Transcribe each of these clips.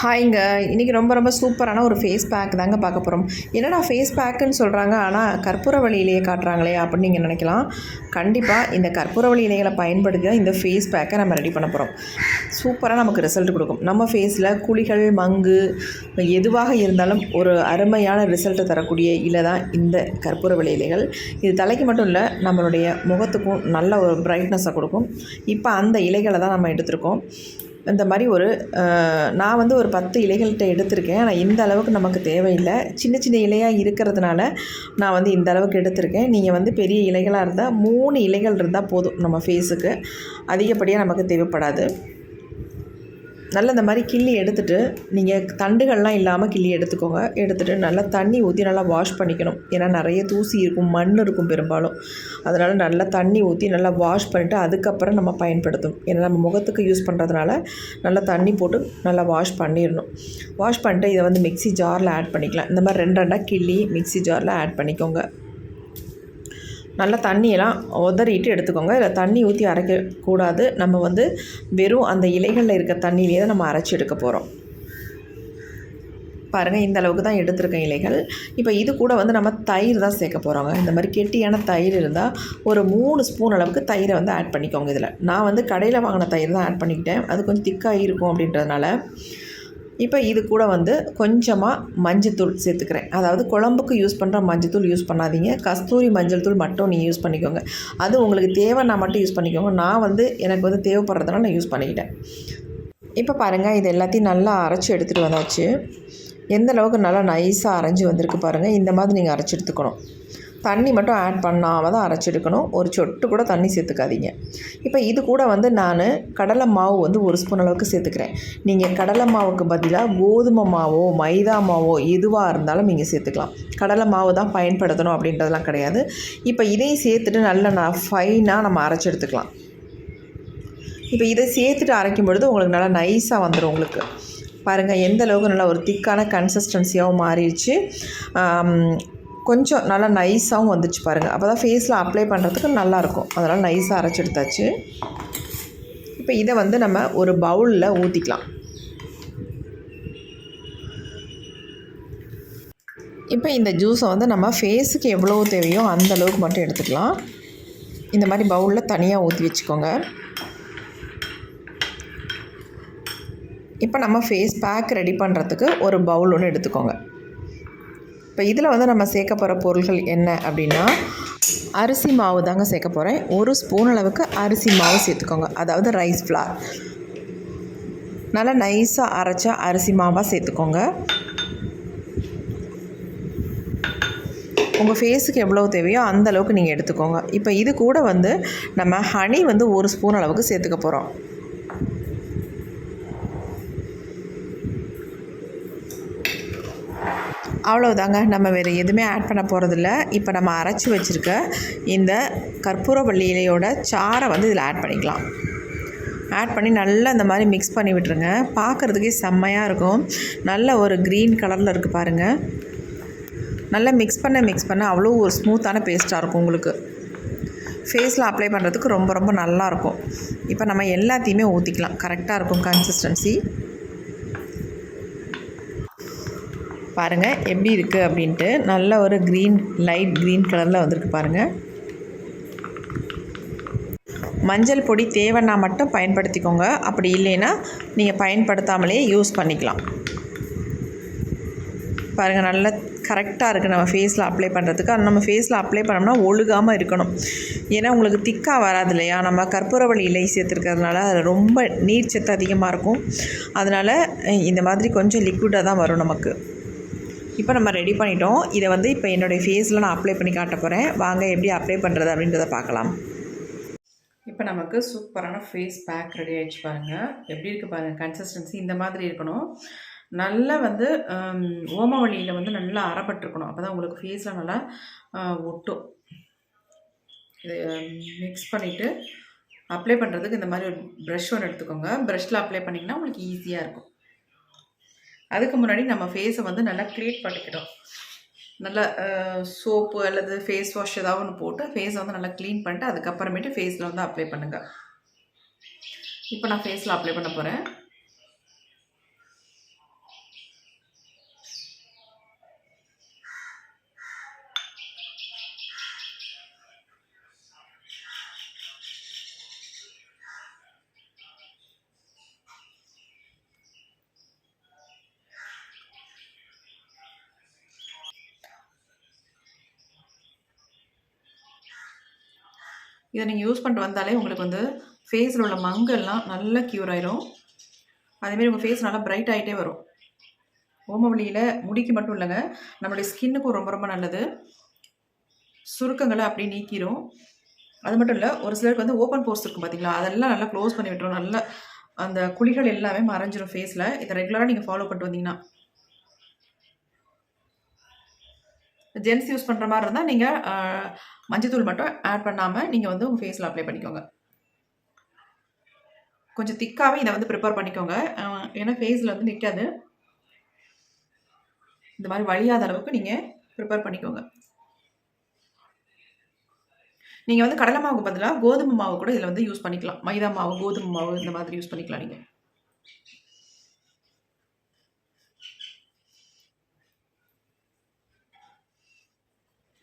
ஹாய்ங்க இன்றைக்கி ரொம்ப ரொம்ப சூப்பரான ஒரு ஃபேஸ் பேக் தாங்க பார்க்க போகிறோம் என்னடா ஃபேஸ் பேக்குன்னு சொல்கிறாங்க ஆனால் கற்பூர இலையை காட்டுறாங்களே அப்படின்னு நீங்கள் நினைக்கலாம். கண்டிப்பாக இந்த கற்பூரவள்ளி இலைகளை பயன்படுத்தி தான் இந்த ஃபேஸ் பேக்கை நம்ம ரெடி பண்ண போகிறோம் சூப்பராக நமக்கு ரிசல்ட் கொடுக்கும். நம்ம ஃபேஸில் குழிகள் மங்கு எதுவாக இருந்தாலும் ஒரு அருமையான ரிசல்ட்டை தரக்கூடிய இலை தான் இந்த கற்பூரவள்ளி இலைகள். இது தலைக்கு மட்டும் இல்லை நம்மளுடைய முகத்துக்கும் நல்ல ஒரு பிரைட்னஸை கொடுக்கும். இப்போ அந்த இலைகளை தான் நம்ம எடுத்திருக்கோம். இந்த மாதிரி ஒரு நான் வந்து ஒரு பத்து இலைகள்கிட்ட எடுத்திருக்கேன். ஆனால் இந்த அளவுக்கு நமக்கு தேவையில்லை. சின்ன சின்ன இலையாக இருக்கிறதுனால நான் வந்து இந்த அளவுக்கு எடுத்திருக்கேன். நீங்கள் வந்து பெரிய இலைகளாக இருந்தால் மூணு இலைகள் இருந்தால் போதும் நம்ம ஃபேஸுக்கு அதிகப்படியாக நமக்கு தேவைப்படாது. நல்லா இந்த மாதிரி கிள்ளி எடுத்துகிட்டு நீங்கள் தண்டுகள்லாம் இல்லாமல் கிள்ளி எடுத்துக்கோங்க. எடுத்துகிட்டு நல்லா தண்ணி ஊற்றி நல்லா வாஷ் பண்ணிக்கணும். ஏன்னா நிறைய தூசி இருக்கும் மண் இருக்கும் பெரும்பாலும். அதனால் நல்லா தண்ணி ஊற்றி நல்லா வாஷ் பண்ணிவிட்டு அதுக்கப்புறம் நம்ம பயன்படுத்தணும். ஏன்னா நம்ம முகத்துக்கு யூஸ் பண்ணுறதுனால நல்லா தண்ணி போட்டு நல்லா வாஷ் பண்ணிடணும். வாஷ் பண்ணிட்டு இதை வந்து மிக்ஸி ஜாரில் ஆட் பண்ணிக்கலாம். இந்த மாதிரி ரெண்டு ரெண்டாக கிள்ளி மிக்ஸி ஜாரில் ஆட் பண்ணிக்கோங்க. நல்லா தண்ணியெல்லாம் உதறிட்டு எடுத்துக்கோங்க. இதில் தண்ணி ஊற்றி அரைக்கக்கூடாது. நம்ம வந்து வெறும் அந்த இலைகளில் இருக்க தண்ணியிலே தான் நம்ம அரைச்சி எடுக்க போகிறோம் பாருங்கள் இந்த அளவுக்கு தான் எடுத்திருக்கேன் இலைகள். இப்போ இது கூட வந்து நம்ம தயிர் தான் சேர்க்க போகிறோங்க இந்த மாதிரி கெட்டியான தயிர் இருந்தால் ஒரு மூணு ஸ்பூன் அளவுக்கு தயிரை வந்து ஆட் பண்ணிக்கோங்க இதில். நான் வந்து கடையில் வாங்கின தயிர் தான் ஆட் பண்ணிக்கிட்டேன். அது கொஞ்சம் திக்காக இருக்கும் அப்படின்றதுனால இப்போ இது கூட வந்து கொஞ்சமாக மஞ்சத்தூள் சேர்த்துக்கிறேன். அதாவது குழம்புக்கு யூஸ் பண்ணுற மஞ்சத்தூள் யூஸ் பண்ணாதீங்க. கஸ்தூரி மஞ்சள் தூள் மட்டும் நீங்கள் யூஸ் பண்ணிக்கோங்க. அது உங்களுக்கு தேவைன்னா மட்டும் யூஸ் பண்ணிக்கோங்க. நான் வந்து எனக்கு வந்து தேவைப்படுறதுனால நான் யூஸ் பண்ணிக்கிட்டேன். இப்போ பாருங்கள் இது எல்லாத்தையும் நல்லா அரைச்சி எடுத்துகிட்டு வந்தாச்சு. எந்த அளவுக்கு நல்லா நைஸாக அரைஞ்சி வந்திருக்கு பாருங்கள் இந்த மாதிரி நீங்கள் அரைச்சி எடுத்துக்கணும். தண்ணி மட்டும் ஆட் பண்ணாமல் தான் அரைச்செடுக்கணும் ஒரு சொட்டு கூட தண்ணி சேர்த்துக்காதீங்க. இப்போ இது கூட வந்து நான் கடலை மாவு வந்து ஒரு ஸ்பூன் அளவுக்கு சேர்த்துக்கிறேன். நீங்கள் கடலை மாவுக்கு பதிலாக கோதுமை மாவோ மைதா மாவோ எதுவாக இருந்தாலும் நீங்கள் சேர்த்துக்கலாம். கடலை மாவு தான் பயன்படுத்தணும் அப்படின்றதெல்லாம் கிடையாது. இப்போ இதையும் சேர்த்துட்டு நல்லா நான் ஃபைனாக நம்ம அரைச்சி எடுத்துக்கலாம் இப்போ இதை சேர்த்துட்டு அரைக்கும் பொழுது உங்களுக்கு நல்லா நைஸாக வந்துடும் உங்களுக்கு. பாருங்கள் எந்த அளவுக்கு நல்லா ஒரு திக்கான கன்சிஸ்டன்சியாகவும் மாறிடுச்சு. கொஞ்சம் நல்லா நைஸாகவும் வந்துச்சு பாருங்கள் அப்போ தான் ஃபேஸில் அப்ளை பண்ணுறதுக்கு நல்லாயிருக்கும். அதனால் நைஸாக அரைச்சி எடுத்தாச்சு இப்போ இதை வந்து நம்ம ஒரு பவுலில் ஊற்றிக்கலாம் இப்போ இந்த ஜூஸை வந்து நம்ம ஃபேஸுக்கு எவ்வளோ தேவையோ அந்த அளவுக்கு மட்டும் எடுத்துக்கலாம். இந்த மாதிரி பவுலில் தனியாக ஊற்றி வச்சுக்கோங்க. இப்போ நம்ம ஃபேஸ் பேக் ரெடி பண்ணுறதுக்கு ஒரு பவுல் ஒன்று எடுத்துக்கோங்க. இப்போ இதில் வந்து நம்ம சேர்க்க போகிற பொருள்கள் என்ன அப்படின்னா அரிசி மாவு தாங்க சேர்க்க போகிறேன். ஒரு ஸ்பூன் அளவுக்கு அரிசி மாவு சேர்த்துக்கோங்க. அதாவது ரைஸ் ஃப்ளார் நல்லா நைஸாக அரைச்சா அரிசி மாவாக சேர்த்துக்கோங்க. உங்கள் ஃபேஸுக்கு எவ்வளோ தேவையோ அந்த அளவுக்கு நீங்கள் எடுத்துக்கோங்க. இப்போ இது கூட வந்து நம்ம ஹனி வந்து ஒரு ஸ்பூன் அளவுக்கு சேர்த்துக்க போகிறோம். அவ்வளோதாங்க நம்ம வேறு எதுவுமே ஆட் பண்ண போகிறதில்ல இப்போ நம்ம அரைச்சி வச்சுருக்க இந்த கற்பூரவள்ளி இலையோட சாரை வந்து இதில் ஆட் பண்ணிக்கலாம். ஆட் பண்ணி நல்லா இந்த மாதிரி மிக்ஸ் பண்ணி விட்டுருங்க. பார்க்குறதுக்கே செம்மையாக இருக்கும். நல்ல ஒரு க்ரீன் கலரில் இருக்குது பாருங்கள் நல்லா மிக்ஸ் பண்ண மிக்ஸ் பண்ண அவ்வளோ ஒரு ஸ்மூத்தான பேஸ்ட்டாக இருக்கும் உங்களுக்கு. ஃபேஸில் அப்ளை பண்ணுறதுக்கு ரொம்ப ரொம்ப நல்லாயிருக்கும் இப்போ நம்ம எல்லாத்தையுமே ஊற்றிக்கலாம் கரெக்டாக இருக்கும் கன்சிஸ்டன்சி பாருங்கள் எப்படி இருக்குது அப்படின்ட்டு. நல்ல ஒரு க்ரீன் லைட் க்ரீன் கலரில் வந்திருக்கு பாருங்கள் மஞ்சள் பொடி தேவைன்னா மட்டும் பயன்படுத்திக்கோங்க. அப்படி இல்லைன்னா நீங்கள் பயன்படுத்தாமலே யூஸ் பண்ணிக்கலாம். பாருங்கள் நல்லா கரெக்டாக இருக்குது நம்ம ஃபேஸில் அப்ளை பண்ணுறதுக்கு அது நம்ம ஃபேஸில் அப்ளை பண்ணோம்னா ஒழுகாமல் இருக்கணும். ஏன்னா உங்களுக்கு திக்காக வராது இல்லையா? நம்ம கற்பூரவள்ளி இலை சேர்த்துருக்கிறதுனால அதில் ரொம்ப நீர் சத்து அதிகமாக இருக்கும். அதனால் இந்த மாதிரி கொஞ்சம் லிக்விடாக தான் வரும் நமக்கு. இப்போ நம்ம ரெடி பண்ணிட்டோம். இதை வந்து இப்போ என்னுடைய ஃபேஸில் நான் அப்ளை பண்ணி காட்ட போகிறேன் வாங்க எப்படி அப்ளை பண்ணுறது அப்படின்றத பார்க்கலாம். இப்போ நமக்கு சூப்பரான ஃபேஸ் பேக் ரெடி ஆகிடுச்சு பாருங்கள் எப்படி இருக்குது பாருங்கள் கன்சிஸ்டன்சி இந்த மாதிரி இருக்கணும். நல்லா வந்து ஹம், ஓமவழியில் வந்து நல்லா அறப்பட்டிருக்கணும் அப்போ தான் உங்களுக்கு ஃபேஸில் நல்லா ஒட்டும். இது மிக்ஸ் பண்ணிவிட்டு அப்ளை பண்ணுறதுக்கு இந்த மாதிரி ஒரு ப்ரஷ் ஒன்று எடுத்துக்கோங்க. ப்ரஷ்ஷில் அப்ளை பண்ணிங்கன்னா உங்களுக்கு ஈஸியாக இருக்கும். அதுக்கு முன்னாடி நம்ம ஃபேஸை வந்து நல்லா க்ளீன் பண்ணிக்கணும். நல்லா சோப்பு அல்லது ஃபேஸ் வாஷ் ஏதாவது ஒன்று போட்டு ஃபேஸை வந்து நல்லா க்ளீன் பண்ணிட்டு அதுக்கப்புறமேட்டு ஃபேஸில் வந்து அப்ளை பண்ணுங்கள் இப்போ நான் ஃபேஸில் அப்ளை பண்ண போகிறேன் இதை நீங்கள் யூஸ் பண்ணிட்டு வந்தாலே உங்களுக்கு வந்து ஃபேஸில் உள்ள மங்கெல்லாம் நல்லா க்யூர் ஆயிரும். அதேமாரி உங்கள் ஃபேஸ் நல்லா பிரைட் ஆகிட்டே வரும். ஓமவழியில் முடிக்கு மட்டும் இல்லைங்க நம்மளுடைய ஸ்கின்னுக்கும் ரொம்ப ரொம்ப நல்லது. சுருக்கங்களை அப்படியே நீக்கிரும். அது மட்டும் இல்லை ஒரு சிலருக்கு வந்து ஓப்பன் போர்ஸ் இருக்கும் பார்த்தீங்களா அதெல்லாம் நல்லா க்ளோஸ் பண்ணி விட்டுரும். நல்லா அந்த குழிகள் எல்லாமே மறைஞ்சிரும் ஃபேஸில் இதை ரெகுலராக நீங்கள் ஃபாலோ பண்ணிட்டு வந்தீங்கன்னா. ஜென்ஸ் யூஸ் பண்ணுற மாதிரி இருந்தால் நீங்கள் மஞ்சத்தூள் மட்டும் ஆட் பண்ணாமல் நீங்கள் வந்து உங்கள் ஃபேஸில் அப்ளை பண்ணிக்கோங்க. கொஞ்சம் திக்காகவே இதை வந்து ப்ரிப்பேர் பண்ணிக்கோங்க. ஏன்னா ஃபேஸில் வந்து நிற்காது இந்த மாதிரி வழியாத அளவுக்கு நீங்கள் ப்ரிப்பேர் பண்ணிக்கோங்க. நீங்கள் வந்து கடலை மாவுக்கு பதிலாக கோதுமை மாவு கூட இதில் வந்து யூஸ் பண்ணிக்கலாம். மைதா மாவு கோதுமை மாவு இந்த மாதிரி யூஸ் பண்ணிக்கலாம் நீங்கள்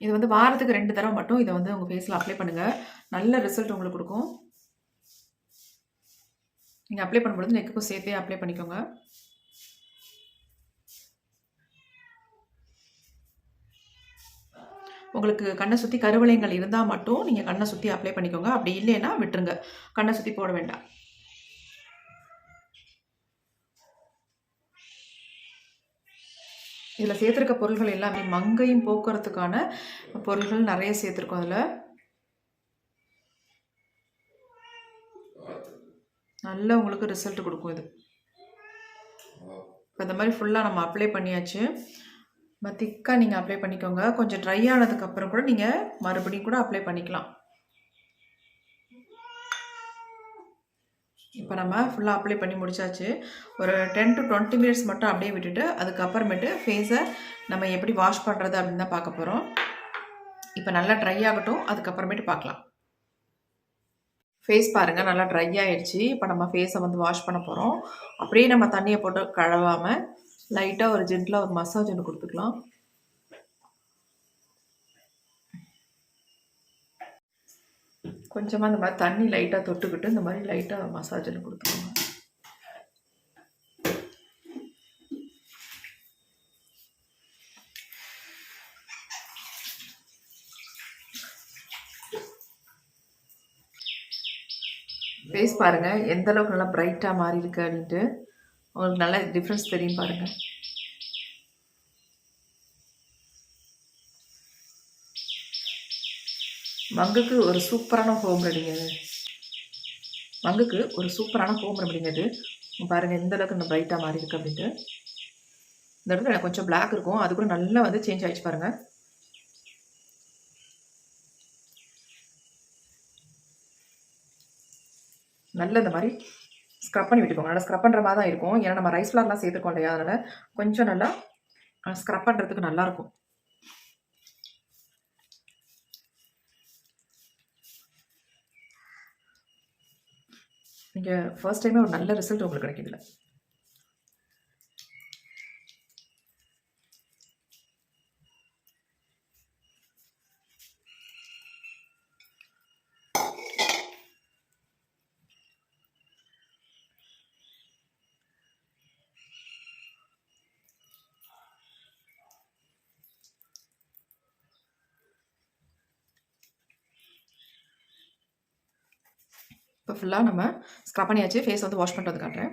இது வந்து வாரத்துக்கு ரெண்டு தடவை மட்டும் இதை வந்து உங்கள் ஃபேஸில் அப்ளை பண்ணுங்கள் நல்ல ரிசல்ட் உங்களுக்கு கொடுக்கும். நீங்கள் அப்ளை பண்ணும்பொழுது நெக்குக்கும் சேர்த்தே அப்ளை பண்ணிக்கோங்க. உங்களுக்கு கண்ணை சுற்றி கருவளையங்கள் இருந்தால் மட்டும் நீங்கள் கண்ணை சுற்றி அப்ளை பண்ணிக்கோங்க. அப்படி இல்லைன்னா விட்டுருங்க. கண்ணை சுற்றி போட வேண்டாம். இதில் சேர்த்துருக்க பொருள்கள் எல்லாமே மங்கையும் போக்குறதுக்கான பொருள்கள் நிறைய சேர்த்துருக்கோம் அதில். நல்ல உங்களுக்கு ரிசல்ட் கொடுக்கும் இது. இப்போ இந்த மாதிரி ஃபுல்லாக நம்ம அப்ளை பண்ணியாச்சு. திக்காக நீங்கள் அப்ளை பண்ணிக்கோங்க. கொஞ்சம் ட்ரை ஆனதுக்கப்புறம் கூட நீங்கள் மறுபடியும் கூட அப்ளை பண்ணிக்கலாம். இப்போ நம்ம ஃபுல்லாக அப்ளை பண்ணி முடிச்சாச்சு. ஒரு டென் டு டுவெண்ட்டி மினிட்ஸ் மட்டும் அப்படியே விட்டுட்டு அதுக்கப்புறமேட்டு ஃபேஸை நம்ம எப்படி வாஷ் பண்ணுறது அப்படின்னு தான் பார்க்க போகிறோம் இப்போ நல்லா ட்ரை ஆகட்டும் அதுக்கப்புறமேட்டு பார்க்கலாம். ஃபேஸ் பாருங்கள் நல்லா ட்ரை ஆகிடுச்சு இப்போ நம்ம ஃபேஸை வந்து வாஷ் பண்ண போகிறோம் அப்படியே நம்ம தண்ணியை போட்டு கழுவாமல் லைட்டாக ஒரு ஜென்டில் ஒரு மசாஜ் ஒன்று கொடுத்துக்கலாம். கொஞ்சமாக இந்த மாதிரி தண்ணி லைட்டாக தொட்டுக்கிட்டு இந்த மாதிரி லைட்டாக மசாஜில் ஒன்று கொடுத்துக்கோங்க. ஃபேஸ் பாருங்கள் எந்த அளவுக்கு நல்லா ப்ரைட்டாக மாறி இருக்கு அப்படின்ட்டு. உங்களுக்கு நல்ல டிஃப்ரென்ஸ் தெரியும் பாருங்கள் மங்குக்கு ஒரு சூப்பரான ஹோம் ரெடிங்க மங்குக்கு ஒரு சூப்பரான ஹோம் ரெடிங்க இது. இங்க எந்த அளவுக்கு இந்த பிரைட்டாக மாறி இருக்கு அப்படின்ட்டு. இந்த இடத்துல எனக்கு கொஞ்சம் பிளாக் இருக்கும். அது கூட நல்லா வந்து சேஞ்ச் ஆகிடுச்சு பாருங்கள் நல்ல இந்த மாதிரி ஸ்க்ரப் பண்ணி விட்டுக்கோங்க. நல்லா ஸ்க்ரப் பண்ணுற மாதிரி தான் இருக்கும். ஏன்னா நம்ம ரைஸ் ஃப்ளார்லாம் சேர்த்துருக்கோம் இல்லையா? அதனால் கொஞ்சம் நல்லா ஸ்க்ரப் பண்ணுறதுக்கு நல்லாயிருக்கும் நீங்கள் ஃபர்ஸ்ட் டைமே ஒரு நல்ல ரிசல்ட் உங்களுக்கு கிடைக்குதுல இப்போ ஃபுல்லாக நம்ம ஸ்க்ரப் பண்ணியாச்சு. ஃபேஸ் வந்து வாஷ் பண்ணிட்டு வந்து காட்டுறேன்.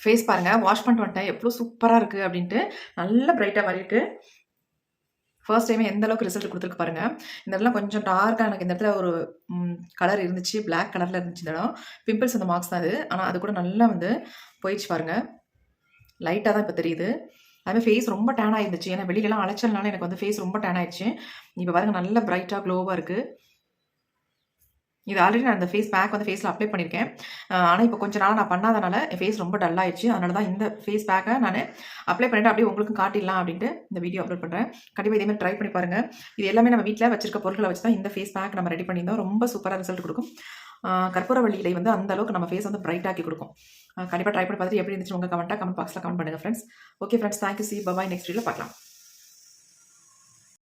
ஃபேஸ் பாருங்கள் வாஷ் பண்ணிட்டு வந்துட்டேன். எவ்வளோ சூப்பராக இருக்குது அப்படின்ட்டு நல்ல பிரைட்டாக மாறிட்டு ஃபர்ஸ்ட் டைம் எந்த அளவுக்கு ரிசல்ட் கொடுத்துருக்கு பாருங்க. இந்த இடத்துல கொஞ்சம் டார்க்காக எனக்கு இந்த இடத்துல ஒரு கலர் இருந்துச்சு. பிளாக் கலரில் இருந்துச்சு இந்த இடம். பிம்பிள்ஸ் அந்த மார்க்ஸ் தான் அது. ஆனால் அது கூட நல்லா வந்து போயிடுச்சு பாருங்க. லைட்டாக தான் இப்போ தெரியுது. அதுமாதிரி ஃபேஸ் ரொம்ப டேன் ஆயிருந்துச்சு. ஏன்னா வெளியிலலாம் அலைச்சல்னால எனக்கு வந்து ஃபேஸ் ரொம்ப டேன் ஆயிடுச்சு இப்போ பாருங்கள் நல்லா பிரைட்டாக க்ளோவாக இருக்குது இது ஆல்ரெடி நான் இந்த ஃபேஸ் பேக் வந்து ஃபேஸில் அப்ளை பண்ணியிருக்கேன் ஆனால் இப்போ கொஞ்ச நாள் நான் பண்ணாதனால என் ஃபேஸ் ரொம்ப டல் ஆயிடுச்சு. அதனால தான் இந்த ஃபேஸ் பேக்கை நான் அப்ளை பண்ணிட்டு அப்படியே உங்களுக்கு காட்டிடலாம் அப்படின்ட்டு இந்த வீடியோ அப்லோட் பண்ணுறேன் கண்டிப்பாக இதே மாதிரி ட்ரை பண்ணி பாருங்கள் இது எல்லாமே நம்ம வீட்டில் வச்சிருக்க பொருட்களை வச்சு தான் இந்த ஃபேஸ் பேக் நம்ம ரெடி பண்ணியிருந்தோம். ரொம்ப சூப்பராக ரிசல்ட் கொடுக்கும். கற்பூரவள்ளி இலை வந்து அந்த அளவுக்கு நம்ம ஃபேஸ் வந்து பிரைட் ஆக்கி கொடுக்கும். கண்டிப்பாக ட்ரை பண்ணி பார்த்துட்டு எப்படி இருந்துச்சு உங்கள் கமெண்ட்டாக கமெண்ட் பாக்ஸில் கமெண்ட் பண்ணுங்கள் friends okay friends thank you see bye bye next video பார்க்கலாம்.